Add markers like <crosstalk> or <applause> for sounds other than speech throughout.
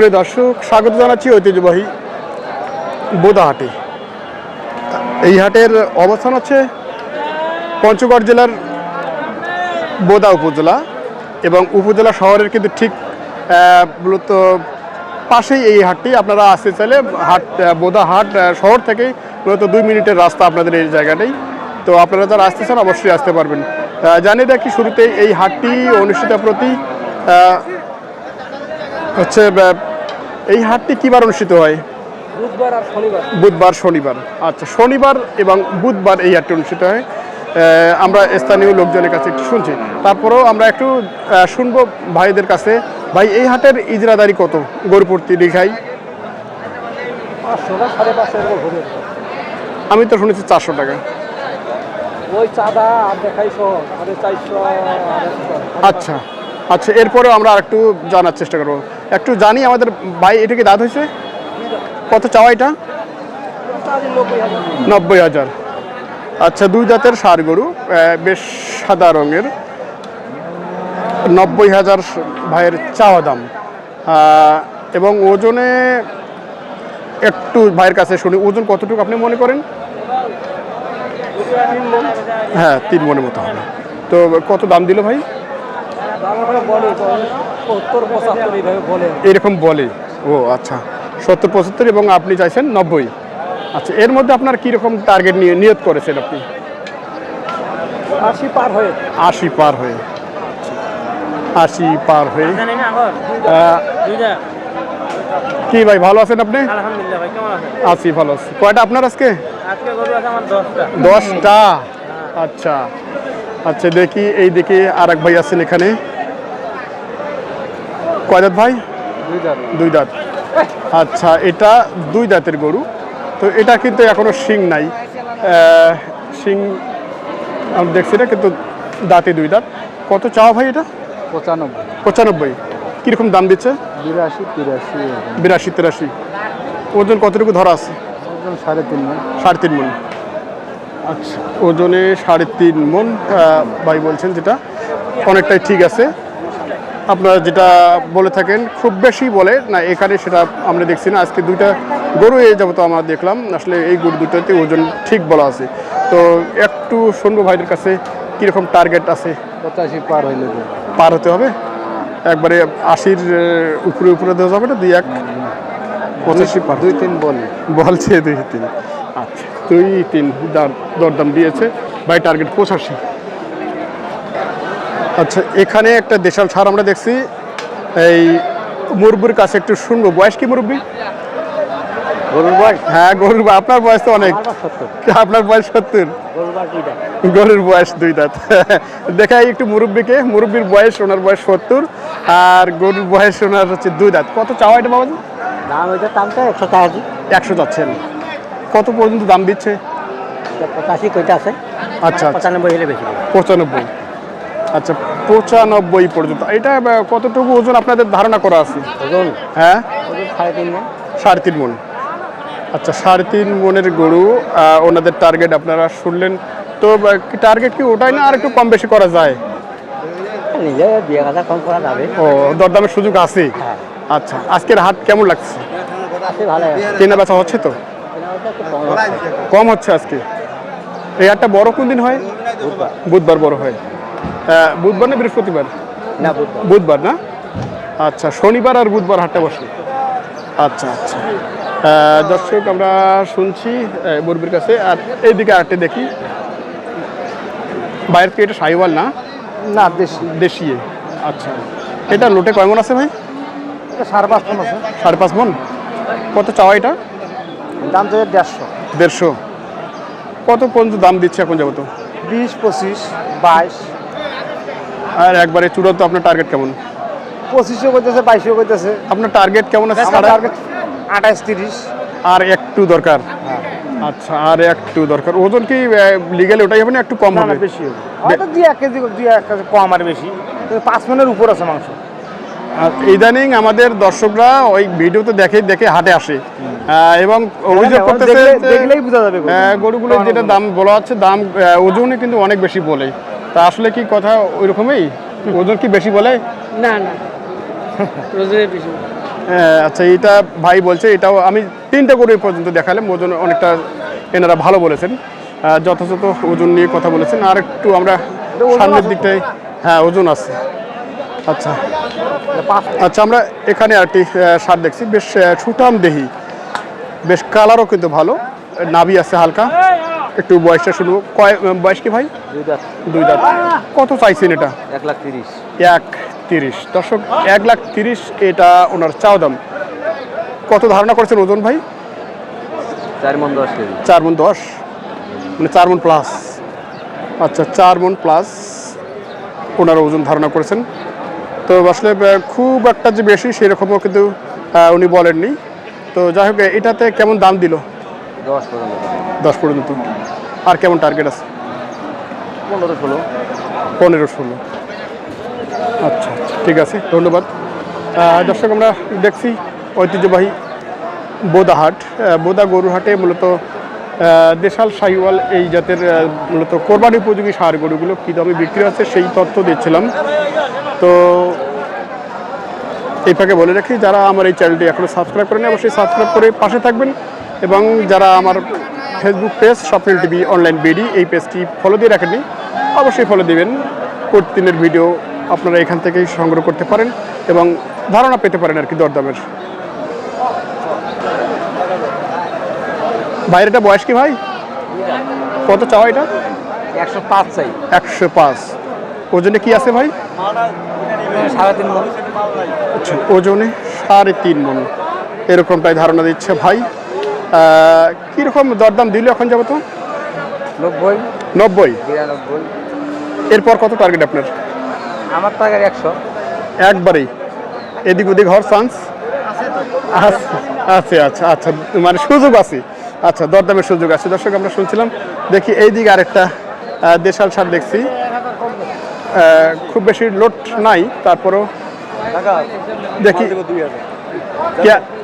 প্রিয় দর্শক, স্বাগত জানাচ্ছি ঐতিহ্যবাহী বোদা হাটে এই হাটের অবস্থান হচ্ছে পঞ্চগড় জেলার বোদা উপজেলা এবং উপজেলা শহরের কিন্তু ঠিক মূলত পাশেই এই হাটটি। আপনারা আসতে চাইলে হাট বোদা হাট শহর থেকে মূলত দুই মিনিটের রাস্তা আপনাদের এই জায়গাটাই। তো আপনারা যারা আসতে চান অবশ্যই আসতে পারবেন। জানিয়ে রাখি শুরুতে এই হাটটি অনুষ্ঠিত প্রতি হচ্ছে এই হাটটি কিবার অনুষ্ঠিত হয়? বুধবার আর শনিবার। বুধবার শনিবার। আচ্ছা শনিবার এবং বুধবার এই হাটটি অনুষ্ঠিত হয়। আমরা স্থানীয় লোকজনের কাছে একটু শুনছি। তারপরেও আমরা একটু শুনব ভাইদের কাছে। ভাই এই হাটের ইজরাদারি কত? গরুপূর্তি হবে। আমি তো শুনেছি চারশো টাকা। ওই চাঁদা আর দেখাই আচ্ছা আচ্ছা এরপরেও আমরা আরেকটু জানার চেষ্টা করব। একটু জানি আমাদের ভাই, এটা কি দাঁত হয়েছে? কত চাওয়া এটা? নব্বই হাজার। আচ্ছা দুই দাঁতের সার গরু বেশ সাদা রঙের। নব্বই হাজার ভাইয়ের চাওয়া দাম। এবং ওজনে একটু ভাইয়ের কাছে শুনি, ওজন কতটুকু আপনি মনে করেন? হ্যাঁ তিন মনের মতো হবে। তো কত দাম দিল ভাই? এরকম বলে ও আচ্ছা। সত্তর পঁচাত্তর এবং আপনি চাইছেন নব্বই। আচ্ছা এর মধ্যে আপনার কীরকম টার্গেট নিয়ে নিয়ত করেছেন আপনি? আশি পার হয়ে। আশি পার হয়ে। আশি পার হয়ে। আহ, কি ভাই ভালো আছেন আপনি? আলহামদুলিল্লাহ ভাই কেমন আছেন? আছি ভালো আছি। কয়টা আপনার আজকে? আজকে গরু আছে আমার দশটা। দশটা। আচ্ছা। আচ্ছা দেখি এই দিকে আর এক ভাই আছেন এখানে। কয় দাঁত ভাই? দুই দাঁত। আচ্ছা এটা দুই দাঁতের গরু। তো এটা কিন্তু এখনও শিং নাই। শিং আমি দেখছি না কিন্তু দাঁতে দুই দাঁত। কত চাওয়া ভাই এটা? পঁচানব্বই। পঁচানব্বই। কীরকম দাম দিচ্ছে? বিরাশি তিরাশি বিরাশি তিরাশি। ওজন কতটুকু ধরা আছে? সাড়ে তিন মন সাড়ে তিন মন আচ্ছা ওজনে সাড়ে তিন মন ভাই বলছেন যেটা অনেকটাই ঠিক আছে। আপনারা যেটা বলে থাকেন খুব বেশি বলে না এখানে সেটা আমরা দেখছি না। আজকে দুইটা গরু এই তো আমরা দেখলাম আসলে এই গরু দুটোতে ওজন ঠিক বলা আছে। তো একটু শুনব ভাইদের কাছে কীরকম টার্গেট আছে? পঁচাশি পার হইলে পার হতে হবে? একবারে আশির উপরে উপরে দেওয়া যাবে না দুই এক? পঁচাশি পার দুই তিন বলে। বলছে দুই তিন। আচ্ছা। দুই তিন দাম দরদাম দিয়েছে বাই টার্গেট পঁচাশি। আচ্ছা এখানে একটা দেশাল ছাড় আমরা দেখছি। এই মুরব্বির কাছে একটু শুনব। বয়স কি মুরব্বি? গরুর বয়স? হ্যাঁ গরুর আপনার বয়স তো অনেক। আপনার বয়স সত্তর? গরুর বয়স দুই দাঁত। দেখাই একটু মুরব্বিকে। মুরব্বির বয়স ওনার বয়স সত্তর। আর গরুর বয়স ওনার হচ্ছে দুই দাঁত। কত চাওয়া এটা বাবা দাম ওইটার দামটা একশো টাকা একশো যাচ্ছেন কত পর্যন্ত দাম দিচ্ছে? পঁচাশি কইটা আছে। আচ্ছা আচ্ছা। পঁচানব্বই হলে বেশি পঁচানব্বই। আচ্ছা পঁচানব্বই পর্যন্ত। এটা কতটুকু ওজন আপনাদের ধারণা করা আছে? ওজন? হ্যাঁ? সাড়ে তিন মন। সাড়ে তিন মন। আচ্ছা সাড়ে তিন মনের গরু ওনাদের টার্গেট আপনারা শুনলেন। তো টার্গেট কি ওটাই না আর একটু কম বেশি করা যায়? নিজে দুই এক কম করা যাবে। ও দরদামের সুযোগ আছে। হ্যাঁ। আচ্ছা আজকের হাট কেমন লাগছে? কেনা বেচা হচ্ছে তো? কম হচ্ছে আজকে। এই হাটটা বড় কোন দিন হয়? বুধবার বড় হয়। বুধবার না বৃহস্পতিবার? বুধবার। না? আচ্ছা শনিবার আর বুধবার হাটটা বসে। আচ্ছা আচ্ছা। দর্শক আমরা শুনছি মুরবির কাছে। আর এইদিকে আটটে দেখি। বাইরের থেকে এটা সাইওয়াল না? না দেশি। দেশিয়ে আচ্ছা। এটা লোটে কয় মন আছে ভাই? সাড়ে পাঁচ মন আছে। সাড়ে পাঁচ মন? কত চাওয়া এটা? দাম তো দেড়শো। দেড়শো। কত পর্যন্ত দাম দিচ্ছে এখন যাব তো বিশ পঁচিশ বাইশ। আর একবারে চূড়ান্ত আপনার টার্গেট কেমন? পঁচিশও করতেছে বাইশও করতেছে। আপনার টার্গেট কেমন আছে? টার্গেট আঠাশ তিরিশ। আর একটু দরকার। আচ্ছা আর একটু দরকার। ওজন কি লিগেল ওটাই হবে না একটু কম হবে? বেশি হবে। দুই এক কেজি দুই এক কেজি কম আর বেশি। পাঁচ মনের উপর আছে মাংস। আর ইদানিং আমাদের দর্শকরা ওই ভিডিওতে দেখে দেখে হাটে আসে। এবং অভিযোগ করতেছে দেখলে- দেখলেই বোঝা যাবে গরু। গরুগুলোর যেটা দাম বলা হচ্ছে দাম ওজনে কিন্তু অনেক বেশি বলে। তা আসলে কি কথা ওই রকমই ওজন কি বেশি বলে? না না। আচ্ছা এটা ভাই বলছে এটাও আমি তিনটা গরু পর্যন্ত দেখালাম ওজন অনেকটা এনারা ভালো বলেছেন। যথাযথ ওজন নিয়ে কথা বলেছেন। আর একটু আমরা সামনের দিকটায় হ্যাঁ ওজন আছে। আচ্ছা। আচ্ছা আমরা এখানে আরেকটি সার দেখছি। বেশ সুঠাম দেহি। বেশ কালারও কিন্তু ভালো। নাভি আছে হালকা। একটু বয়সটা শুনব। কয় বয়স কি ভাই? দুই দাঁত। কত চাইছেন এটা? এক লাখ তিরিশ। এক তিরিশ। দর্শক এক লাখ তিরিশ এটা ওনার চাও দাম। কত ধারণা করেছেন ওজন ভাই? চার মন দশ চার মন দশ? মানে চার মন প্লাস। আচ্ছা চার মন প্লাস ওনার ওজন ধারণা করেছেন। তো আসলে খুব একটা যে বেশি সেরকমও কিন্তু উনি বলেননি। তো যাই হোক এটাতে কেমন দাম দিল? দশ পর্যন্ত। আর কেমন টার্গেট আছে? পনেরো ষোলো। পনেরো ষোলো। আচ্ছা আচ্ছা, ঠিক আছে ধন্যবাদ। দর্শক আমরা দেখছি ঐতিহ্যবাহী বোদাহাট। বোদা গরুহাটে মূলত দেশাল শাহিওয়াল এই জাতের মূলত কোরবানি উপযোগী সার গরুগুলো কী দামে বিক্রি হচ্ছে সেই তথ্য দিচ্ছিলাম। তো এই ফাঁকে বলে রাখি যারা আমার এই চ্যানেলটি এখনও সাবস্ক্রাইব করেনি অবশ্যই সাবস্ক্রাইব করে পাশে থাকবেন এবং যারা আমার Facebook page Swapnil TV online BD এই পেজটি ফলো দিয়ে রাখেননি অবশ্যই ফলো দিবেন। প্রতিদিনের ভিডিও আপনারা এখান থেকেই সংগ্রহ করতে পারেন এবং ধারণা পেতে পারেন আর কি দরদামের। বাইরেটা বয়স কি ভাই? কত চাওয়া এটা? একশো পাঁচ চাই। একশো পাঁচ। ওজনে কি আছে ভাই? সাড়ে তিন মন আচ্ছা ওজনে সাড়ে তিন মন। এরকমটাই ধারণা দিচ্ছে ভাই। কীরকম দরদাম দিল এখন যাব তো নব্বই? নব্বই এরপর কত টার্গেট আপনার? আমার টাকার একশো। একবারেই। এদিক ওদিক হওয়ার চান্স আছে আচ্ছা আচ্ছা মানে সুযোগ আছে। আচ্ছা দরদামের সুযোগ আছে। দর্শক আমরা শুনছিলাম দেখি এই দিকে আরেকটা দেশাল সার দেখছি। খুব বেশি লোড নাই তারপরেও দেখি।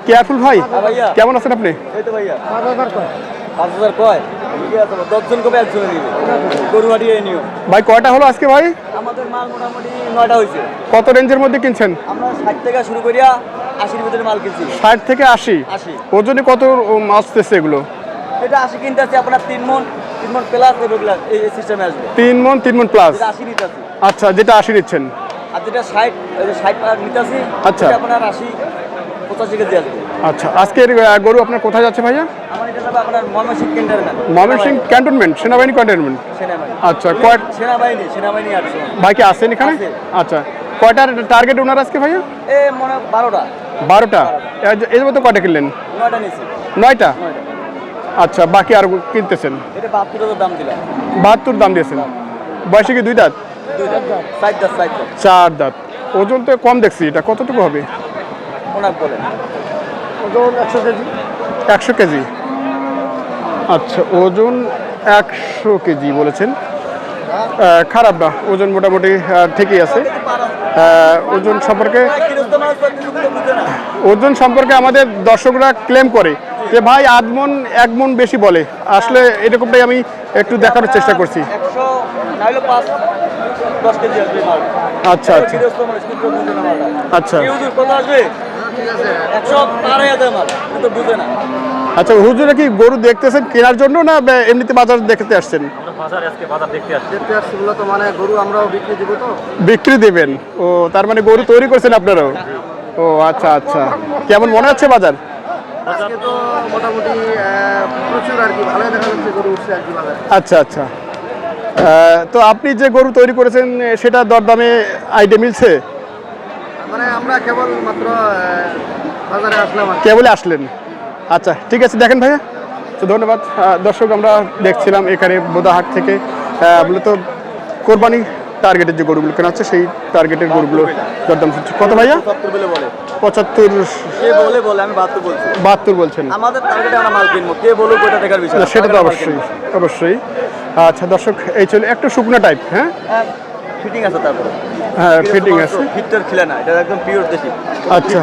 কেয়ারফুল ভাই ভাইয়া। কেমন আছেন আপনি? ভাই কয়টা হলো আজকে ভাই? আমাদের মাল মোটামুটি নয়টা হয়েছে। কত রেঞ্জের মধ্যে কিনছেন? ষাট থেকে শুরু করিয়া আশির মাল কিনছি। ষাট থেকে আশি? আশি। ওজনে কত আসতেছে এগুলো? এটা আশি কিনতে আছে আপনার তিন মন তিন মন প্লাস প্লাস এই সিস্টেমে আসবে। তিন মন তিন মন প্লাস আশি নিতে আচ্ছা যেটা আশি নিচ্ছেন। আর যেটা ষাট ওই যে ষাট পার নিতে আচ্ছা। এটা আপনার আশি পঁচাশি কেজি আসবে। আচ্ছা আজকের গরু আপনার কোথায় যাচ্ছে ভাইয়া? আমার এটা যাবে আপনার ময়মনসিং ক্যান্টনমেন্ট। সেনাবাহিনী ক্যান্টনমেন্ট? আচ্ছা কয় সেনাবাহিনী সেনাবাহিনী ভাই কি আসেন এখানে? আচ্ছা কয়টার টার্গেট ওনার আজকে ভাইয়া? এ মনে বারোটা। বারোটা? এর মধ্যে কয়টা কিনলেন? নয়টা আচ্ছা বাকি আর কিনতেছেন? এটা বাহাত্তর দাম দিলাম। বাহাত্তর দাম দিয়েছেন। বয়সে কি দুই দাঁত? চার দাঁত। ওজন তো কম দেখছি এটা কতটুকু হবে? ওজন একশো কেজি। একশো কেজি। আচ্ছা ওজন একশো কেজি বলেছেন। খারাপ না ওজন মোটামুটি ঠিকই আছে। ওজন সম্পর্কে ওজন সম্পর্কে আমাদের দর্শকরা ক্লেম করে যে ভাই আধ মন এক মন বেশি বলে। আসলে এরকমটাই আমি একটু দেখানোর চেষ্টা করছি। দশ কেজি আসবে মাল। আচ্ছা আচ্ছা। গৃহস্থ মানুষ কিন্তু বুঝে না মালটা। আচ্ছা। কি আসবে একশো আড়াই হাজার মাল কিন্তু বুঝে না। আচ্ছা হুজুরা কি গরু দেখতেছেন কেনার জন্য না এমনিতে বাজার দেখতে আসছেন? দেখতে আসছি। তো মানে গরু আমরাও বিক্রি দিব তো। বিক্রি দেবেন। ও তার মানে গরু তৈরি করছেন আপনারাও? ও আচ্ছা আচ্ছা। কেমন মনে হচ্ছে বাজার? আজকে তো মোটামুটি প্রচুর আর কি ভালোই দেখা যাচ্ছে গরু উঠছে আর কি বাজারে। আচ্ছা আচ্ছা। তো আপনি যে গরু তৈরি করেছেন সেটা দরদামে আইডিয়া মিলছে? মানে আমরা কেবল মাত্র বাজারে আসলাম আর কেবলে আসলেন? আচ্ছা ঠিক আছে দেখেন ভাইয়া। তো ধন্যবাদ। দর্শক আমরা দেখছিলাম এখানে বোদাহাট থেকে মূলত কোরবানি টার্গেটের যে গরুগুলো কেনা হচ্ছে সেই টার্গেটের গরুগুলো দরদাম শুনছি কত ভাইয়া? পঁচাত্তর বলে বলে? আমি বাহাত্তর বলছি। বাহাত্তর বলছেন। আমাদের টার্গেটে আমরা মাল কিনবো। কে বলুক ওটা দেখার বিষয় না, না। সেটা তো অবশ্যই অবশ্যই। আচ্ছা দর্শক এই চলে একটু শুকনো টাইপ হ্যাঁ? হ্যাঁ ফিটিং আছে তারপরে। হ্যাঁ ফিটিং আছে ফিটটার খিলে না এটা একদম পিওর দেশি। আচ্ছা।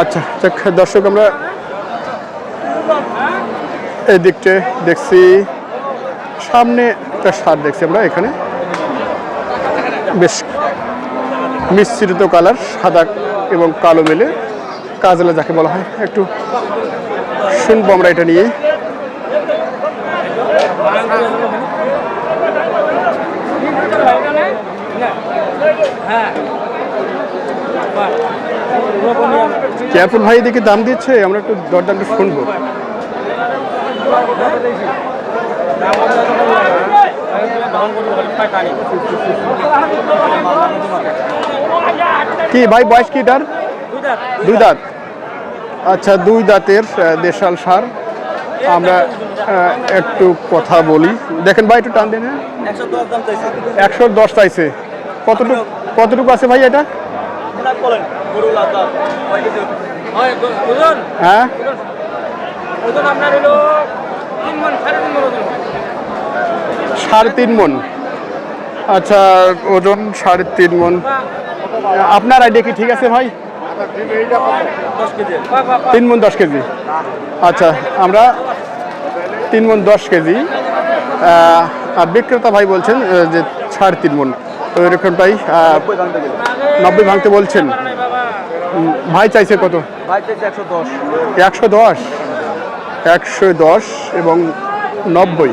আচ্ছা দর্শক আমরা এই দিকটে দেখছি সামনে একটা সার দেখছি আমরা এখানে। বেশ মিশ্রিত কালার, সাদা এবং কালো মেলে। কাজলা যাকে বলা হয়, একটু শুনব আমরা এটা নিয়ে কেয়ারফুল ভাই, এদিকে দাম দিচ্ছে, আমরা একটু দরদামটা শুনব। কি ভাই বয়স কি এটার? দুই দাঁত। আচ্ছা দুই দাঁতের দেশাল সার। আমরা একটু কথা বলি। দেখেন ভাই একটু টান দিন? একশো দশ চাইছে। কতটুকু কতটুকু আছে ভাই এটা? হয় ওজন? হ্যাঁ? আপনার হলো তিন মন সাড়ে তিন মন ওজন। সাড়ে তিন মন। আচ্ছা ওজন সাড়ে তিন মন। আপনার আইডিয়া কি ঠিক আছে ভাই? তিন মন দশ কেজি। আচ্ছা আমরা তিন মন দশ কেজি। আর বিক্রেতা ভাই বলছেন যে সাড়ে তিন মন। তো এরকমটাই আহ, নব্বই ভাঙতে বলছেন। ভাই চাইছে কত? একশো দশ। একশো দশ এবং নব্বই।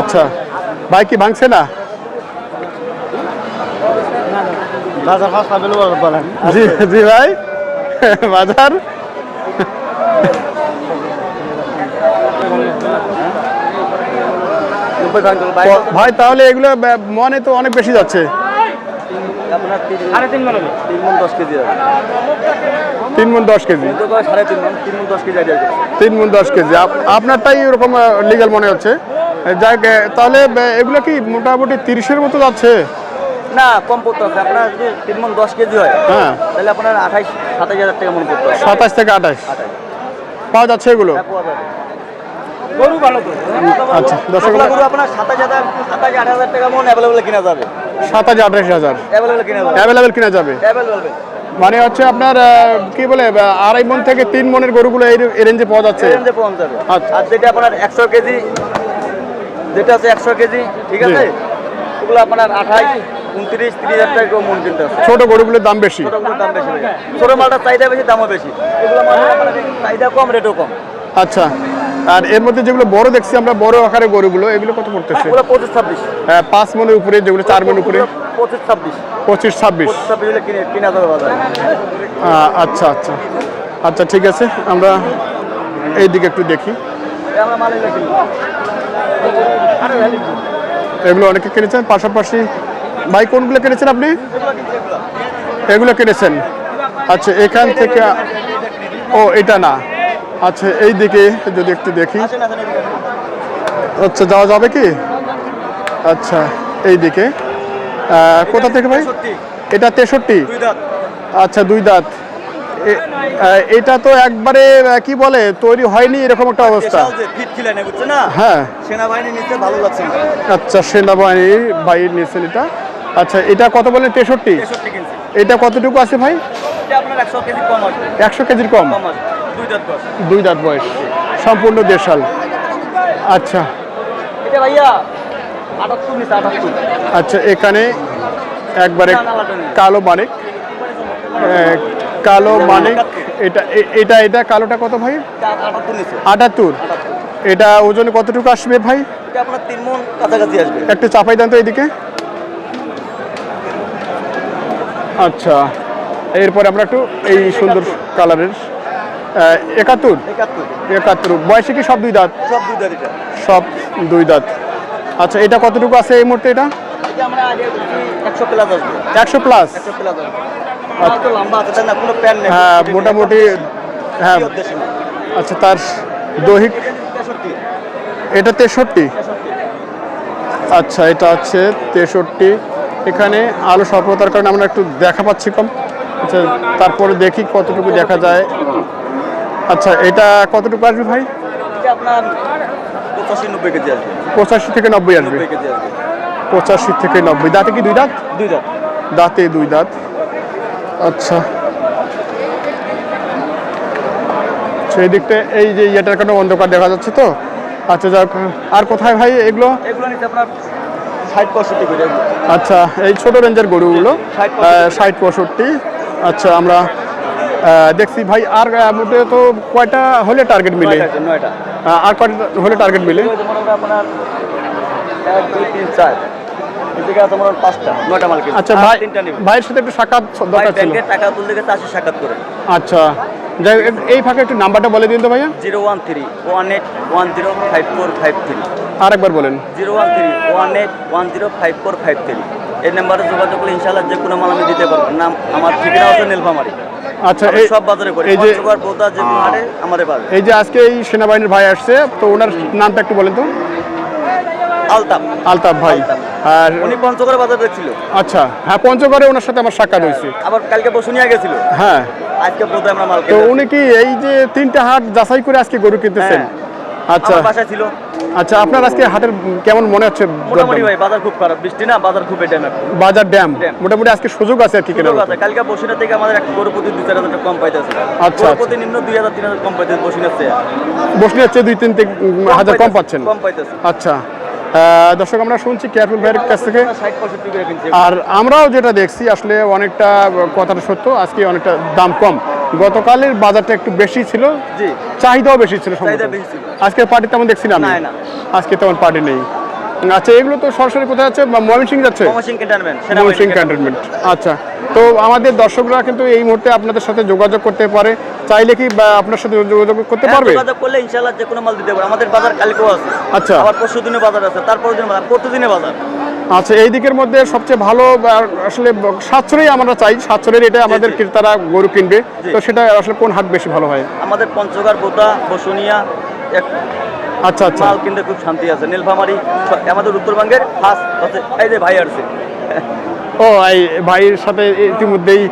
আচ্ছা। ভাই কি ভাঙছে না? বাজার জি জি ভাই। বাজার নব্বই ভাঙতে ভাই তাহলে এগুলো মনে তো অনেক বেশি যাচ্ছে। তিন মন। হবে। তিন মন দশ কেজি তিন মন দশ কেজি। মন? মন মন আপনারটাই এরকম লিগাল মনে হচ্ছে। যাক তাহলে এগুলো কি মোটামুটি তিরিশের মতো যাচ্ছে? না কম পড়তে আছে। আপনার যদি তিন মন দশ কেজি হয় হ্যাঁ। তাহলে আপনার আঠাইশ সাতাশ হাজার টাকা মনে পড়তে হবে। সাতাশ থেকে আঠাশ পাওয়া যাচ্ছে এগুলো? গরু ভালো তো। আচ্ছা দশগুলা গরু আপনার সাতাশ হাজার সাতাশ আট হাজার টাকা মন অ্যাভেলেবল কিনা যাবে। সাতাশ আঠাশ হাজার। অ্যাভেলেবল কিনা যাবে। অ্যাভেলেবেল কিনা যাবে। অ্যাভেলেবল মানে হচ্ছে আপনার কি বলে আড়াই মন থেকে তিন মনের গরুগুলো এই রেঞ্জে পাওয়া যাচ্ছে। রেঞ্জে পাওয়া যাবে। আচ্ছা। আর যেটা আপনার একশো কেজি যেটা আছে একশো কেজি ঠিক আছে? ওগুলো আপনার আঠাইশ উনত্রিশ তিরিশ হাজার টাকা মন কিনতে আছে ছোট গরুগুলোর দাম বেশি। ছোটগুলোর দাম বেশি ছোট মালটার চাহিদা বেশি দামও বেশি। এগুলো চাহিদা কম রেটও কম। আচ্ছা। আর এর মধ্যে যেগুলো বড় দেখছি আমরা বড় আকারে গরুগুলো এগুলো কত পড়তেছে? ওগুলো পঁচিশ ছাব্বিশ। হ্যাঁ, পাঁচ মনের উপরে যেগুলো চার মনের উপরে। পঁচিশ ছাব্বিশ। পঁচিশ ছাব্বিশ। আচ্ছা আচ্ছা। আচ্ছা ঠিক আছে। আমরা এই দিকে একটু দেখি। আমরা মাল এগুলো কিনবো। আরে ভ্যালি এগুলো অনেকে কিনেছেন পাশাপাশি ভাই কোনগুলো কিনেছেন আপনি? এগুলো এগুলো। এগুলো কিনেছেন। আচ্ছা এখান থেকে ও এটা না। আচ্ছা এই দিকে যদি একটু দেখি। আচ্ছা যাওয়া যাবে কি? আচ্ছা এই দিকে। কোথা থেকে ভাই? এটা তেষট্টি? আচ্ছা দুই দাঁত। এটা তো একবারে কি বলে তৈরি হয়নি এরকম একটা অবস্থা। হ্যাঁ। সেনাবাহিনী আচ্ছা সেনাবাহিনীর বাইর নিয়েছেন এটা। আচ্ছা এটা কত বলেন তেষট্টি? এটা কতটুকু আছে ভাই? একশো কেজি কম একশো কেজির কম? দুই দাঁত বয়স। সম্পূর্ণ দেশাল। আচ্ছা। আচ্ছা এখানে একবারে। কালো মানিক। কালো মানিক। এটা এটা এটা কালোটা কত ভাই? আটাত্তর এটা ওজনে কতটুকু আসবে ভাই? একটু চাপাই দেন তো এইদিকে আচ্ছা। এরপরে আমরা একটু এই সুন্দর কালারের একাত্তর? একাত্তর। বয়সে কি সব দুই দাঁত? সব দুই দাঁত এটা। সব দুই দাঁত। আচ্ছা এটা কতটুকু আছে এই মুহূর্তে এটা? একশো প্লাস একশো আছে হ্যাঁ মোটামুটি হ্যাঁ। আচ্ছা তার দৈহিক? এটা তেষট্টি? আচ্ছা এটা হচ্ছে তেষট্টি। এখানে আলো স্বল্পতার কারণে আমরা একটু দেখা পাচ্ছি কম। আচ্ছা তারপরে দেখি কতটুকু দেখা যায়। আচ্ছা এটা কতটুকু আসবে ভাই? আপনার পঁচাশি নব্বই কেজি আসবে। পঁচাশি থেকে নব্বই আসবে। পঁচাশি থেকে নব্বই। দাঁতে কি দুই দাঁত? দুই দাঁত। দাঁতে দুই দাঁত। আচ্ছা। আচ্ছা, এই দিকটা এই যে ইয়েটার কারণে অন্ধকার দেখা যাচ্ছে তো? আচ্ছা যাক আর কোথায় ভাই এগুলো? এগুলো নিচ্ছে আপনার ষাট পঁয়ষট্টি করে। আচ্ছা এই ছোট রেঞ্জের গরুগুলো? ষাট পঁয়ষট্টি। আচ্ছা আমরা দেখছি ভাই আর মোটে তো কয়টা হলে টার্গেট মিলে? আর কয়টা হলে টার্গেট মিলে? আপনার এক দুই তিন চার। আচ্ছা ভাই ভাইয়ের সাথে একটু সাক্ষাৎ দরকার ছিল। টাকা তুলতে গেছে আশি সাক্ষাৎ করে। আচ্ছা যাই এই ফাঁকে একটু নাম্বারটা বলে দিন তো ভাইয়া। Zero one three one eight one zero five four five three. আর একবার বলেন। Zero one three one eight one zero five four five three. এই নাম্বারে যোগাযোগ করলে ইনশাল্লাহ যে কোনো মাল আমি দিতে পারব। নাম আমার ঠিকানা হচ্ছে নীলফামারি। আচ্ছা এই সব বাজারে করি। এই যে বোতা যে হাটে আমারে পাবে এই যে আজকে এই সেনাবাহিনীর ভাই আসছে তো ওনার নামটা একটু বলেন তো। আলতাফ। ভাই। আর উনি পঞ্চগড় বাজার দেখছিল আচ্ছা হ্যাঁ পঞ্চগড়ে ওনার সাথে আমার সাক্ষাৎ হয়েছে। আবার কালকে বসুনিয়া গেছিল। হ্যাঁ। আজকে বোধহয় আমরা মাল তো উনি কি এই যে তিনটা হাট যাচাই করে আজকে গরু কিনতেছেন? হ্যাঁ। আচ্ছা। ছিল। আচ্ছা আপনার আজকে হাটের কেমন মনে হচ্ছে? মোটামুটি ভাই বাজার খুব খারাপ। বৃষ্টি না বাজার খুব এটা বাজার ড্যাম? ড্যাম। মোটামুটি আজকে সুযোগ আছে আর কি কেনার কালকে বসুনিয়া থেকে আমাদের একটা গরু প্রতি দুই চার হাজার টাকা কম পাইতেছে। আচ্ছা, আচ্ছা। প্রতি নিম্ন দুই হাজার তিন হাজার কম পাইতেছে বসুনিয়ার চেয়ে। বসলে হচ্ছে দুই তিন হাজার কম পাচ্ছেন। কম পাইতেছে। আচ্ছা। দর্শক আমরা শুনছি কেয়ারফুল ভাইয়ের কাছ থেকে। আর আমরাও যেটা দেখছি আসলে অনেকটা কথাটা সত্য আজকে অনেকটা দাম কম। গতকালের বাজারটা একটু বেশি ছিল। চাহিদাও বেশি ছিল। চাহিদা বেশি ছিল। আজকের পার্টি তেমন দেখছি না। আজকে তেমন পার্টি নেই। আচ্ছা এগুলো তো সরাসরি কোথায় যাচ্ছে? ময়মনসিং যাচ্ছে? ময়মনসিং ক্যান্টনমেন্ট আচ্ছা তো আমাদের দর্শকরা কিন্তু এই মুহূর্তে আপনাদের সাথে যোগাযোগ করতে পারে। চাইলে কি বা আপনার সাথে যোগাযোগ করতে পারবে? হ্যাঁ, যোগাযোগ করলে ইনশাআল্লাহ যে কোনো মাল দিতে পারব। আমাদের বাজার কালকেও আছে। আচ্ছা। আবার পরশু দিনে বাজার আছে তারপর দিন বাজার প্রতিদিনে বাজার। আচ্ছা এই দিকের মধ্যে সবচেয়ে ভালো আসলে সাতশোরেই আমরা চাই। সাতশোরের এটা আমাদের। ক্রেতারা গরু কিনবে। তো সেটা আসলে কোন হাট বেশি ভালো হয়? আমাদের পঞ্চগড় বোতা বসুনিয়া আচ্ছা আচ্ছা। মাল কিনতে খুব শান্তি আছে। নীলফামারি আমাদের উত্তরবঙ্গের ফার্স্ট হচ্ছে এই যে ভাই আসছে। ও এই ভাইয়ের সাথে ইতিমধ্যেই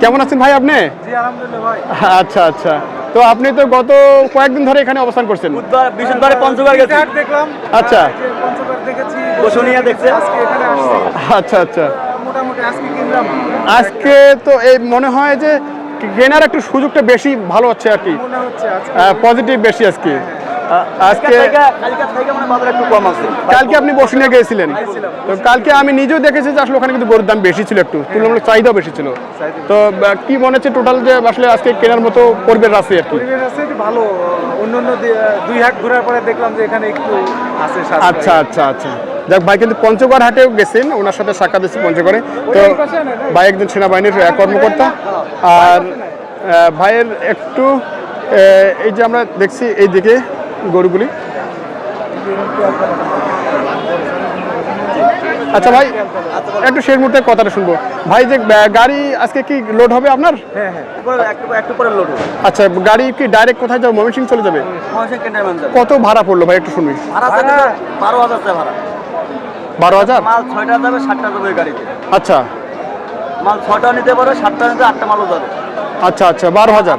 কেমন আছেন ভাই আপনি? জি আলহামদুলিল্লাহ ভাই। আচ্ছা আচ্ছা। তো আপনি তো গত কয়েকদিন ধরে এখানে অবস্থান করছেন। বুধবার বৃহস্পতিবারে পঞ্চগড় গেছি। দেখলাম। আচ্ছা। পঞ্চগড় দেখেছি। বসুনিয়া দেখছে। আজকে এখানে আসছি। আচ্ছা আচ্ছা। মোটামুটি আজকে কিনলাম। আজকে তো এই মনে হয় যে কেনার একটু সুযোগটা বেশি ভালো হচ্ছে আর কি। পজিটিভ বেশি আজকে। আজকে কালকে আপনি বসুনিয়া গিয়েছিলেন। তো কালকে আমি নিজেও দেখেছি যে আসলে ওখানে কিন্তু গরুর দাম বেশি ছিল একটু তুলনামূলক চাহিদাও বেশি ছিল। তো কি মনে হচ্ছে টোটাল যে আসলে আজকে কেনার মতো পরিবেশ আছে আর কি? একটু ভালো। অন্য অন্য দুই হাট ঘোরার পরে দেখলাম যে এখানে একটু আছে আচ্ছা আচ্ছা আচ্ছা। যাক ভাই কিন্তু পঞ্চগড় হাটেও গেছেন ওনার সাথে সাক্ষাৎ দিচ্ছি পঞ্চগড়ে। তো? ভাই একজন সেনাবাহিনীর কর্মকর্তা। আর ভাইয়ের একটু এই যে আমরা দেখছি এই দিকে গরুগুলি। আচ্ছা ভাই একটু শেষ মুহূর্তে কথাটা শুনব। ভাই যে গাড়ি আজকে কি লোড হবে আপনার? হ্যাঁ হ্যাঁ আচ্ছা গাড়ি কি ডাইরেক্ট কোথায় যাবে ময়মনসিং চলে যাবে? কত ভাড়া পড়ল ভাই একটু শুনবি। বারো হাজার ভাড়া। বারো হাজার? মাল ছয়টা যাবে সাতটা যাবে গাড়িতে। আচ্ছা। মাল ছটা নিতে পারো সাতটা নিতে আটটা মালও যাবে। আচ্ছা আচ্ছা বারো হাজার।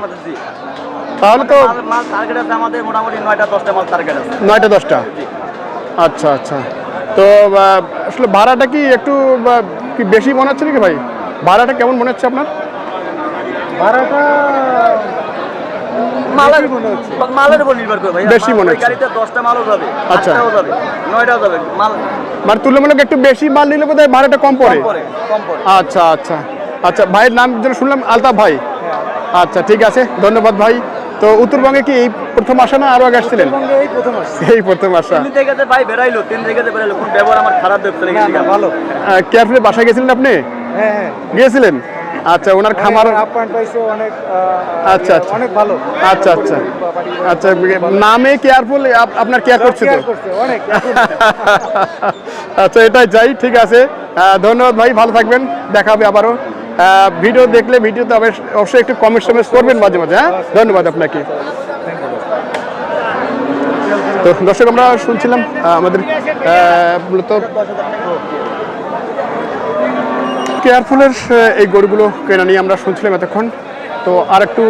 তাহলে তো মাল টার্গেট আছে আমাদের মোটামুটি নয়টা দশটা মাল টার্গেট আছে। নয়টা দশটা। আচ্ছা আচ্ছা। তো আসলে ভাড়াটা কি একটু কি বেশি মনে হচ্ছে নাকি ভাই? ভাড়াটা কেমন মনে হচ্ছে আপনার? ভাড়াটা মালের বেশি হচ্ছে। মালের উপর নির্ভর করে ভাই। বেশি মনে হচ্ছে। গাড়িতে দশটা মালও যাবে আচ্ছা। যাবে নয়টাও যাবে। মাল মানে তুলনামূলক একটু বেশি মাল নিলে বোধহয় ভাড়াটা কম কম পড়ে পড়ে কম পড়ে। আচ্ছা আচ্ছা। আচ্ছা ভাইয়ের নাম যেন শুনলাম আলতাফ ভাই। আচ্ছা ঠিক আছে। ধন্যবাদ ভাই। তো উত্তরবঙ্গে কি এই প্রথম আসা না আরও আগে আসছিলেন? এই প্রথম আসছে এই প্রথম আসা। তিন জায়গাতে ভাই বেড়াইলো তিন জায়গাতে কোন ব্যবহার আমার খারাপ দেখতে লেগেছে ভালো। কেয়ারফুলি বাসায় গেছিলেন আপনি? হ্যাঁ হ্যাঁ। গিয়েছিলেন? আচ্ছা ওনার খামার অনেক আচ্ছা, আচ্ছা। অনেক ভালো। আচ্ছা আচ্ছা। আচ্ছা নামে কেয়ারফুল আপনার কেয়ার করছে তো? অনেক <laughs> আচ্ছা এটাই যাই ঠিক আছে। ধন্যবাদ ভাই ভালো থাকবেন দেখা হবে আবারও। ভিডিও দেখলে ভিডিওতে অবশ্য- অবশ্যই একটু কমেন্ট টমেন্ট করবেন মাঝে মাঝে হ্যাঁ? ধন্যবাদ আপনাকে। তো দর্শক আমরা শুনছিলাম আমাদের মূলত কেয়ারফুলের এই গরুগুলো কেনা নিয়ে আমরা শুনছিলাম এতক্ষণ। তো আর একটু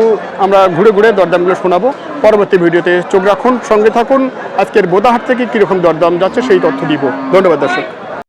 আমরা ঘুরে ঘুরে দরদামগুলো শোনাবো। পরবর্তী ভিডিওতে চোখ রাখুন, সঙ্গে থাকুন। আজকের বোদাহাট থেকে কীরকম দরদাম যাচ্ছে সেই তথ্য দিব। ধন্যবাদ, দর্শক।